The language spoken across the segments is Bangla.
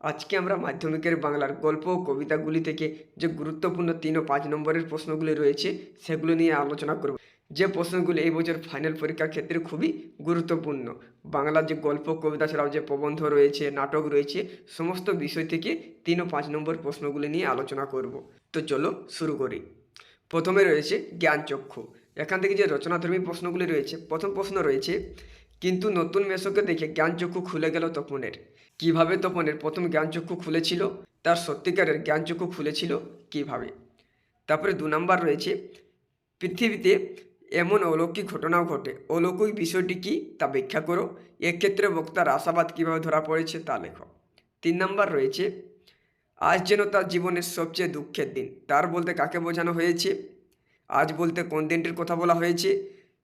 আজকে আমরা মাধ্যমিকের বাংলার গল্প ও কবিতাগুলি থেকে যে গুরুত্বপূর্ণ তিন ও পাঁচ নম্বরের প্রশ্নগুলি রয়েছে, সেগুলো নিয়ে আলোচনা করব। যে প্রশ্নগুলি এই বছর ফাইনাল পরীক্ষার ক্ষেত্রে খুবই গুরুত্বপূর্ণ। বাংলার যে গল্প, কবিতা ছাড়াও যে প্রবন্ধ রয়েছে, নাটক রয়েছে, সমস্ত বিষয় থেকে তিন ও পাঁচ নম্বর প্রশ্নগুলি নিয়ে আলোচনা করব। তো চলো শুরু করি। প্রথমে রয়েছে জ্ঞানচক্ষু। এখান থেকে যে রচনাধর্মী প্রশ্নগুলি রয়েছে, প্রথম প্রশ্ন রয়েছে, কিন্তু নতুন মেশোকে দেখে জ্ঞানচক্ষু খুলে গেল তপনের। কীভাবে তপনের প্রথম জ্ঞানচক্ষু খুলেছিল, তার সত্যিকারের জ্ঞানচক্ষু খুলেছিল কীভাবে? তারপরে দু নম্বর রয়েছে, পৃথিবীতে এমন অলৌকিক ঘটনাও ঘটে। অলৌকিক বিষয়টি কি তা ব্যাখ্যা করো। এক্ষেত্রে বক্তার আশাবাদ কীভাবে ধরা পড়েছে তা লেখো। তিন নম্বর রয়েছে, আজ যেন তার জীবনের সবচেয়ে দুঃখের দিন। তার বলতে কাকে বোঝানো হয়েছে? আজ বলতে কোন দিনটির কথা বলা হয়েছে?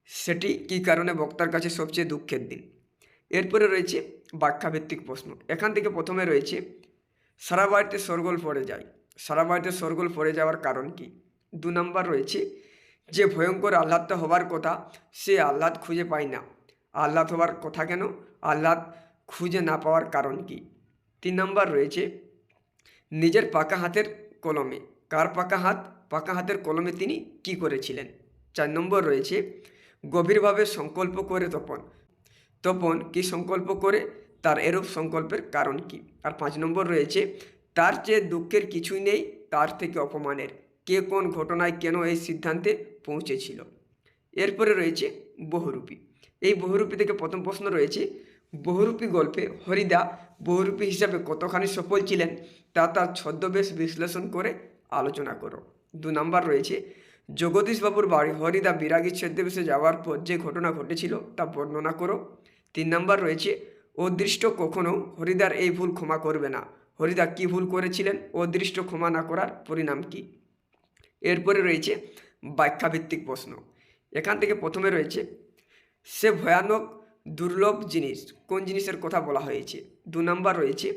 সেটি কী কারণে বক্তার কাছে সবচেয়ে দুঃখের দিন? এরপরে রয়েছে ব্যাখ্যাভিত্তিক প্রশ্ন। এখান থেকে প্রথমে রয়েছে, সারা বাড়িতে সরগোল পড়ে যায়। সারা বাড়িতে সরগোল পড়ে যাওয়ার কারণ কি? দু নম্বর রয়েছে, যে ভয়ঙ্কর আহ্লাদটা হবার কথা সে আহ্লাদ খুঁজে পায় না। আহ্লাদ হবার কথা কেন? আহ্লাদ খুঁজে না পাওয়ার কারণ কি? তিন নম্বর রয়েছে, নিজের পাকা হাতের কলমে। কার পাকা হাত? পাকা হাতের কলমে তিনি কি করেছিলেন? চার নম্বর রয়েছে, গভীরভাবে সংকল্প করে তপন। তপন কি সংকল্প করে? তার এরূপ সংকল্পের কারণ কি? আর পাঁচ নম্বর রয়েছে, তার চেয়ে দুঃখের কিছুই নেই, তার থেকে অপমানের। কে কোন ঘটনায় কেন এই সিদ্ধান্তে পৌঁছেছিল? এরপরে রয়েছে বহুরূপী। এই বহুরূপী থেকে প্রথম প্রশ্ন রয়েছে, বহুরূপী গল্পে হরিদা বহুরূপী হিসাবে কতখানি সফল ছিলেন? তা তার ছদ্মবেশ বিশ্লেষণ করে আলোচনা করো। দু নম্বর রয়েছে, জগদীশবাবুর বাড়ি হরিদা বিরাগী ছদ্মবেশে যাওয়ার পর যে ঘটনা ঘটেছিল তা বর্ণনা করো। তিন নম্বর রয়েছে, অদৃষ্ট কখনো হরিদার এই ভুল ক্ষমা করবে না। হরিদা কি ভুল করেছিলেন? অদৃষ্ট ক্ষমা না করার পরিণাম কি? এরপরে রয়েছে ব্যাখ্যাভিত্তিক প্রশ্ন। এখান থেকে প্রথমে রয়েছে, সে ভয়ানক, দুর্লভ জিনিস, কোন জিনিসের কথা বলা হয়েছে? দু নম্বর রয়েছে,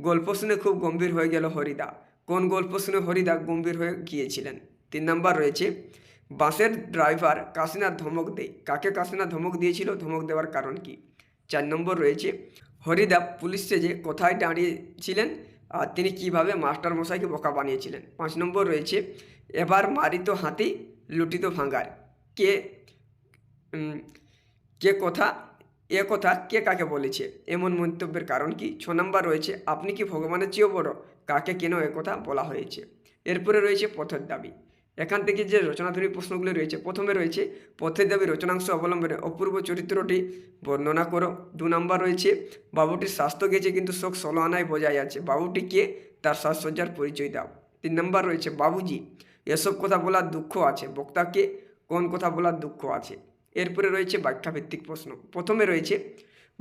গল্প শুনে খুব গম্ভীর হয়ে গেল হরিদা। কোন গল্প শুনে হরিদা গম্ভীর হয়ে গিয়েছিলেন? তিন নম্বর রয়েছে বাসের ড্রাইভার কাশিনাথ ধমক দেয়। কাকে কাশিনাথ ধমক দিয়েছিল? ধমক দেওয়ার কারণ কি? চার নম্বর রয়েছে হরিদা পুলিশ যে কোথায় দাঁড়িয়েছিলেন? আর তিনি কীভাবে মাস্টার মশাইকে বোকা বানিয়েছিলেন? পাঁচ নম্বর রয়েছে, এবার মারিত হাতি, লুটিত ভাঙ্গার। কে কে কথা, এ কথা কে কাকে বলেছে? এমন মন্তব্যের কারণ কি? ছ নম্বর রয়েছে, আপনি কি ভগবানের চেয়েও বড়? কাকে কেন কথা বলা হয়েছে? এরপরে রয়েছে পথের দাবি। এখান থেকে যে রচনাধর্মী প্রশ্নগুলি রয়েছে, প্রথমে রয়েছে পথের দাবি রচনাংশ অবলম্বনে অপূর্ব চরিত্রটি বর্ণনা করো। দু নম্বর রয়েছে, বাবুটির স্বাস্থ্য গেছে কিন্তু শোক ষোলো আনায় বজায় আছে। বাবুটি কে? তার সাজসজ্জার পরিচয় দাও। তিন নম্বর রয়েছে, বাবুজি, এসব কথা বলার দুঃখ আছে। বক্তাকে কোন কথা বলার দুঃখ আছে? এরপরে রয়েছে ব্যাখ্যাভিত্তিক প্রশ্ন। প্রথমে রয়েছে,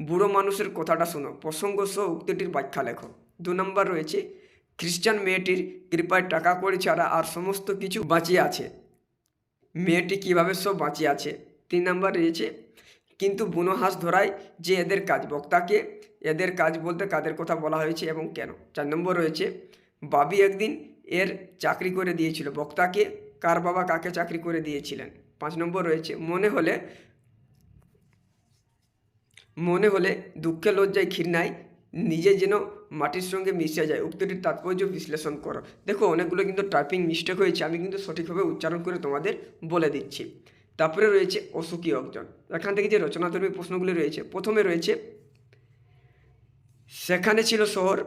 বুড়ো মানুষের কথাটা শোনো। প্রসঙ্গ সহ উক্তিটির ব্যাখ্যা লেখো। দু নম্বর রয়েছে খ্রিস্টান মেয়েটির কৃপায় টাকা কড়ি ছাড়া আর সমস্ত কিছু বাঁচিয়ে আছে। মেয়েটি কীভাবে সব বাঁচিয়ে আছে? তিন নম্বর রয়েছে, কিন্তু বুনো হাঁস ধরাই যে এদের কাজ। বক্তাকে এদের কাজ বলতে কাদের কথা বলা হয়েছে এবং কেন? চার নম্বর রয়েছে, বাবি একদিন এর চাকরি করে দিয়েছিল। বক্তাকে কার বাবা কাকে চাকরি করে দিয়েছিলেন? পাঁচ নম্বর রয়েছে, মনে হলে মনে হলে দুঃখে লজ্জায় ঘৃণায় নিজে যেন মাটির সঙ্গে মিশে যায়। উক্তিটির তাৎপর্য বিশ্লেষণ করো। দেখো, অনেকগুলো কিন্তু টাইপিং মিস্টেক হয়েছে, আমি কিন্তু সঠিকভাবে উচ্চারণ করে তোমাদের বলে দিচ্ছি। তারপরে রয়েছে অসুখী অর্জন এখান থেকে যে রচনাধর্মী প্রশ্নগুলি রয়েছে, প্রথমে রয়েছে, সেখানে ছিল শহর,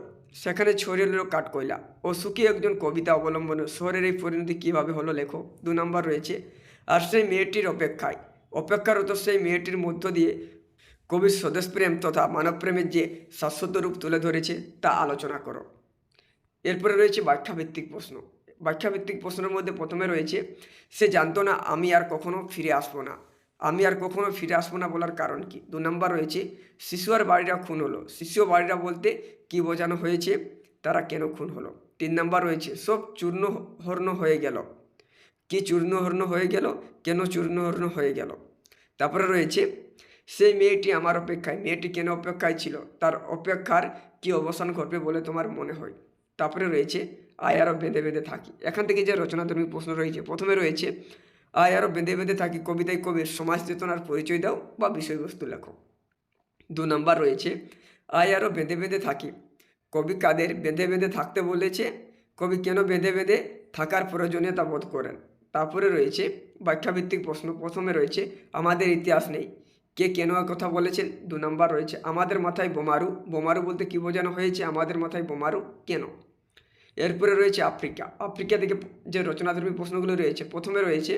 সেখানে ছড়িয়ে এলো কাঠকয়লা। ও সুখী একজন কবিতা অবলম্বনে শহরের এই পরিণতি কীভাবে হলো লেখো? দু নম্বর রয়েছে, আর সেই মেয়েটির অপেক্ষায়। অপেক্ষারত সেই মেয়েটির মধ্য দিয়ে কবির স্বদেশপ্রেম তথা মানবপ্রেমের যে শাশ্বত রূপ তুলে ধরেছে, তা আলোচনা করো। এরপরে রয়েছে ব্যাখ্যাভিত্তিক প্রশ্ন। ব্যাখ্যাভিত্তিক প্রশ্নের মধ্যে প্রথমে রয়েছে, সে জানতো না আমি আর কখনো ফিরে আসব না। আমি আর কখনো ফিরে আসব না বলার কারণ কি? দু নম্বর রয়েছে, শিশু আর বাড়িরা খুন হলো। শিশু বাড়িরা বলতে কি বোঝানো হয়েছে? তারা কেন খুন হলো? তিন নম্বর রয়েছে, সব চূর্ণ হর্ণ হয়ে গেল। কি চূর্ণহর্ণ হয়ে গেল? কেন চূর্ণহর্ণ হয়ে গেল? তারপরে রয়েছে সেই মেয়েটি আমার অপেক্ষায়, মেয়েটি কেন অপেক্ষায় ছিল? তার অপেক্ষার কি অবসান ঘটবে বলে তোমার মনে হয়? তারপরে রয়েছে, আয় আরও বেঁধে বেঁধে থাকি। এখান থেকে যে রচনাধর্মী প্রশ্ন রয়েছে, প্রথমে রয়েছে, আয় আরও বেঁধে বেঁধে থাকি কবিতায় কবির সমাজ চেতনার পরিচয় দাও বা বিষয়বস্তু লেখো। দু নম্বর রয়েছে, আয় আরও বেঁধে বেঁধে থাকি। কবি কাদের বেঁধে বেঁধে থাকতে বলেছে? কবি কেন বেঁধে বেঁধে থাকার প্রয়োজনীয়তা বোধ করেন? তারপরে রয়েছে, ব্যাখ্যাভিত্তিক প্রশ্ন, প্রথমে রয়েছে, আমাদের ইতিহাস নেই। কে কেন কথা বলেছেন? দু নম্বর রয়েছে, আমাদের মাথায় বোমারু। বোমারু বলতে কী বোঝানো হয়েছে? আমাদের মাথায় বোমারু কেন? এরপরে রয়েছে আফ্রিকা। আফ্রিকা থেকে যে রচনাধর্মী প্রশ্নগুলো রয়েছে, প্রথমে রয়েছে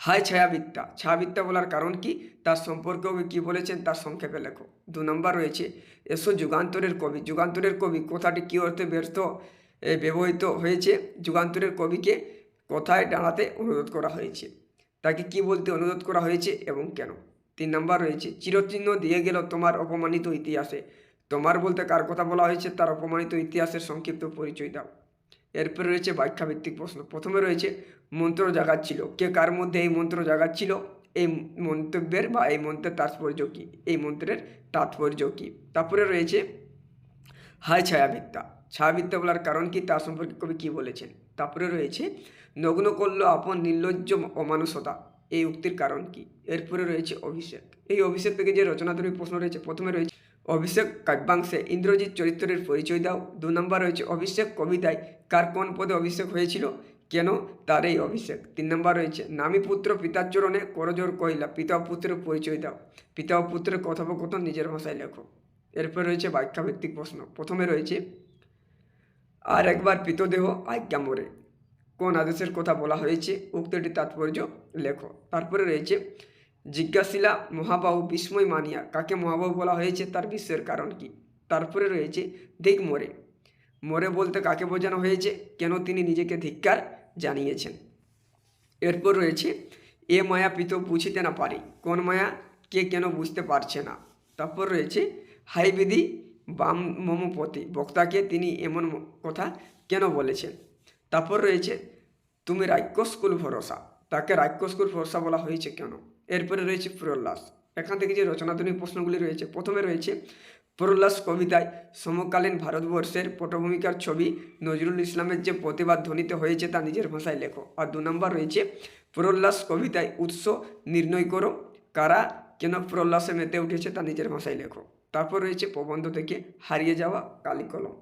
হাই ছায়াবিদ্যা। ছায়াবিদ্যা বলার কারণ কি? তার সম্পর্কে কী বলেছেন? তার সংক্ষেপে লেখো। দু নম্বর রয়েছে, এসো যুগান্তরের কবি। যুগান্তরের কবি কথাটি, কী অর্থে ব্যর্থ ব্যবহৃত হয়েছে? যুগান্তরের কবিকে কথায় দাঁড়াতে অনুরোধ করা হয়েছে? তাকে কি বলতে অনুরোধ করা হয়েছে এবং কেন? তিন নম্বর রয়েছে, চিরচিহ্ন দিয়ে গেল তোমার অপমানিত ইতিহাসে। তোমার বলতে কার কথা বলা হয়েছে তার অপমানিত ইতিহাসের সংক্ষিপ্ত পরিচয় দাও। এরপরে রয়েছে ব্যাখ্যাভিত্তিক প্রশ্ন। প্রথমে রয়েছে, মন্ত্র জাগাচ্ছিল। কে কার মধ্যে এই মন্ত্র জাগাচ্ছিল? এই মন্তব্যের বা এই মন্ত্রের তাৎপর্য কী? এই মন্ত্রের তাৎপর্য কী? তারপরে রয়েছে হাই ছায়াবিদ্যা। ছায়াবিদ্যা বলার কারণ কি? তার সম্পর্কে কবি কী বলেছেন? তারপরে রয়েছে, নগ্ন করল আপন নির্লজ্জ অমানুষতা। এই উক্তির কারণ কি? এরপরে রয়েছে অভিষেক। এই অভিষেক থেকে যে রচনাধর্মী প্রশ্ন রয়েছে, প্রথমে রয়েছে, অভিষেক কাব্যাংশে ইন্দ্রজিৎ চরিত্রের পরিচয় দাও। দু নম্বর রয়েছে, অভিষেক কবিতায় কার কোন পদে অভিষেক হয়েছিল? কেন তার এই অভিষেক? তিন নম্বর রয়েছে, নামী পুত্র পিতার চরণে করজোর কহিলা, পিতা ও পুত্রের পরিচয় দাও। পিতা ও পুত্রের কথোপকথন নিজের ভাষায় লেখো। এরপর রয়েছে ব্যাখ্যাভিত্তিক প্রশ্ন। প্রথমে রয়েছে, আর একবার পিতদেহ আজ্ঞা মরে। কোন আদেশের কথা বলা হয়েছে, উক্তিটির তাৎপর্য লেখো। তারপরে রয়েছে, জিজ্ঞাসিলা মহাবাহু বিস্ময় মানিয়া কাকে মহাবাহু বলা হয়েছে, তার বিস্ময়ের কারণ কি? তারপরে রয়েছে দিক মরে। মরে বলতে কাকে বোঝানো হয়েছে? কেন তিনি নিজেকে ধিক্কার জানিয়েছেন? এরপর রয়েছে, এ মায়া পিত বুঝিতে না পারি। কোন মায়া? কে কেন বুঝতে পারছে না? তারপর রয়েছে হাইবিধি বাম মমপতি। বক্তাকে তিনি এমন কথা কেন বলেছেন? তারপর রয়েছে তুমি রাক্ষসকুল ভরসা। তাকে রাক্ষসকুল ভরসা বলা হয়েছে কেন? এরপরে রয়েছে প্রহ্লাস এখান থেকে যে রচনাধর্মী প্রশ্নগুলি রয়েছে, প্রথমে রয়েছে প্রল্লাস কবিতায় সমকালীন ভারতবর্ষের পটভূমিকার ছবি নজরুল ইসলামের যে প্রতিবাদ ধ্বনিত হয়েছে তা নিজের ভাষায় লেখো। আর দু নম্বর রয়েছে প্রল্লাস কবিতায় উৎস নির্ণয় করো, কারা কেন প্রহ্লাসে মেতে উঠেছে তা নিজের ভাষায় লেখো। তারপর রয়েছে প্রবন্ধ থেকে হারিয়ে যাওয়া কালিকলম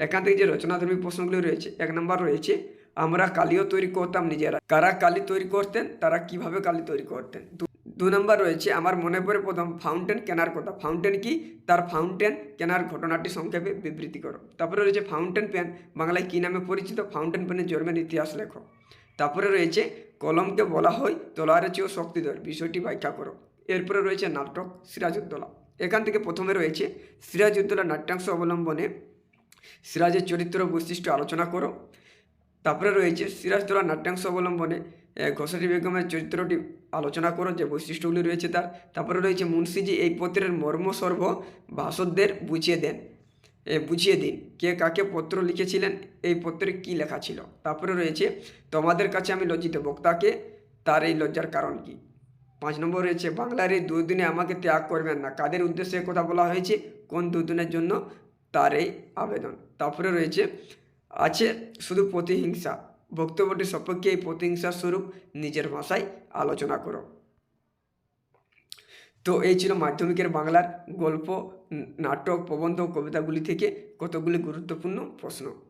এখান থেকে যে রচনাধর্মী প্রশ্নগুলি রয়েছে, এক নম্বর রয়েছে আমরা কালিও তৈরি করতাম নিজেরা। কারা কালি তৈরি করতেন, তারা কীভাবে কালি তৈরি করতেন? দু- নম্বর রয়েছে, আমার মনে পড়ে প্রথম ফাউন্টেন কেনার কথা। ফাউন্টেন কি? তার ফাউন্টেন কেনার ঘটনাটি সংক্ষেপে বিবৃতি করো। তারপরে রয়েছে ফাউন্টেন পেন বাংলায় কী নামে পরিচিত? ফাউন্টেন পেনের জন্মের ইতিহাস লেখো। তারপরে রয়েছে, কলমকে বলা হয় তলোয়ারের চেয়েও শক্তিধর। বিষয়টি ব্যাখ্যা করো। এরপরে রয়েছে, নাটক সিরাজউদ্দৌলা। এখান থেকে প্রথমে রয়েছে, সিরাজউদ্দৌলা নাট্যাংশ অবলম্বনে সিরাজের চরিত্র বৈশিষ্ট্য আলোচনা করো। তারপরে রয়েছে সিরাজদৌলা নাট্যাংশ অবলম্বনে এ, ঘোষারি বেগমের চরিত্রটি আলোচনা করো যে বৈশিষ্ট্যগুলি রয়েছে তার। তারপরে রয়েছে মুন্সিজি এই পত্রের মর্মসর্ব ভাষকদের বুঝিয়ে দেন। বুঝিয়ে দিন কে কাকে পত্র লিখেছিলেন এই পত্রে কী লেখা ছিল। তারপরে রয়েছে তোমাদের কাছে আমি লজ্জিত বক্তাকে তার এই লজ্জার কারণ কি? পাঁচ নম্বর রয়েছে বাংলার এই দুদিনে আমাকে ত্যাগ করবেন না। কাদের উদ্দেশ্যে কথা বলা হয়েছে? কোন দুদিনের জন্য তার এই আবেদন? তারপরে রয়েছে আছে শুধু প্রতিহিংসা। বক্তব্যটি সপক্ষে এই প্রতিহিংসার স্বরূপ নিজের ভাষায় আলোচনা করো। তো এই ছিল মাধ্যমিকের বাংলার গল্প, নাটক, প্রবন্ধ কবিতাগুলি থেকে কতগুলি গুরুত্বপূর্ণ প্রশ্ন।